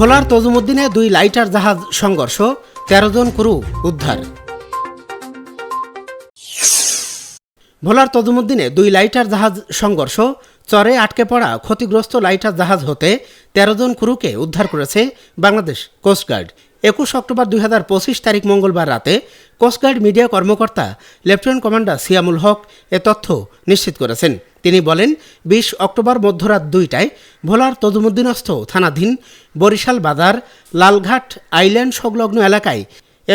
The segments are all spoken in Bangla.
ভোলার তজুমুদ্দিনে দুই লাইটার জাহাজ সংঘর্ষ, তেরো জন ক্রু উদ্ধার। ভোলার তজুমুদ্দিনে দুই লাইটার জাহাজ সংঘর্ষ, চরে আটকে পড়া ক্ষতিগ্রস্ত লাইটার জাহাজ হতে তেরো জন ক্রুকে উদ্ধার করেছে বাংলাদেশ কোস্টগার্ড একুশ অক্টোবর দুই হাজার পঁচিশ তারিখ মঙ্গলবার রাতে কোস্টগার্ড মিডিয়া কর্মকর্তা লেফটেন্যান্ট কমান্ডার সিয়ামুল হক এ তথ্য নিশ্চিত করেছেন। তিনি বলেন, বিশ অক্টোবর মধ্যরাত দুইটায় ভোলার তদুমুদ্দিনস্থ থানাধীন বরিশাল বাজার লালঘাট আইল্যান্ড সংলগ্ন এলাকায়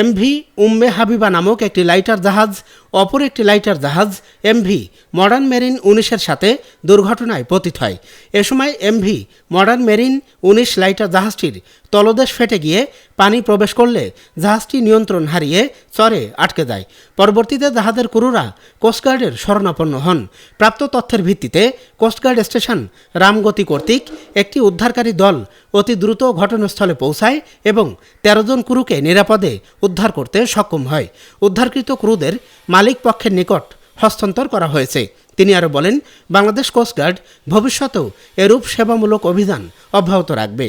এমভি উম্মে হাবিবা নামক একটি লাইটার জাহাজ, অপর একটি লাইটার জাহাজ এমভি মডার্ন মেরিন উনিশের সাথে দুর্ঘটনায় পতিত হয়। এ সময় এমভি মডার্ন মেরিন উনিশ লাইটার জাহাজটির তলদেশ ফেটে গিয়ে পানি প্রবেশ করলে জাহাজটি নিয়ন্ত্রণ হারিয়ে চরে আটকে যায়। পরবর্তীতে জাহাজের ক্রুরা কোস্টগার্ডের শরণাপন্ন হন। প্রাপ্ত তথ্যের ভিত্তিতে কোস্টগার্ড স্টেশন রামগতি কর্তৃক একটি উদ্ধারকারী দল অতি দ্রুত ঘটনাস্থলে পৌঁছায় এবং তেরো জন ক্রুকে নিরাপদে উদ্ধার করতে সক্ষম হয়। উদ্ধারকৃত ক্রুদের মালিক পক্ষের নিকট হস্তান্তর করা হয়েছে। তিনি আরও বলেন, বাংলাদেশ কোস্টগার্ড ভবিষ্যতেও এরূপ সেবামূলক অভিযান অব্যাহত রাখবে।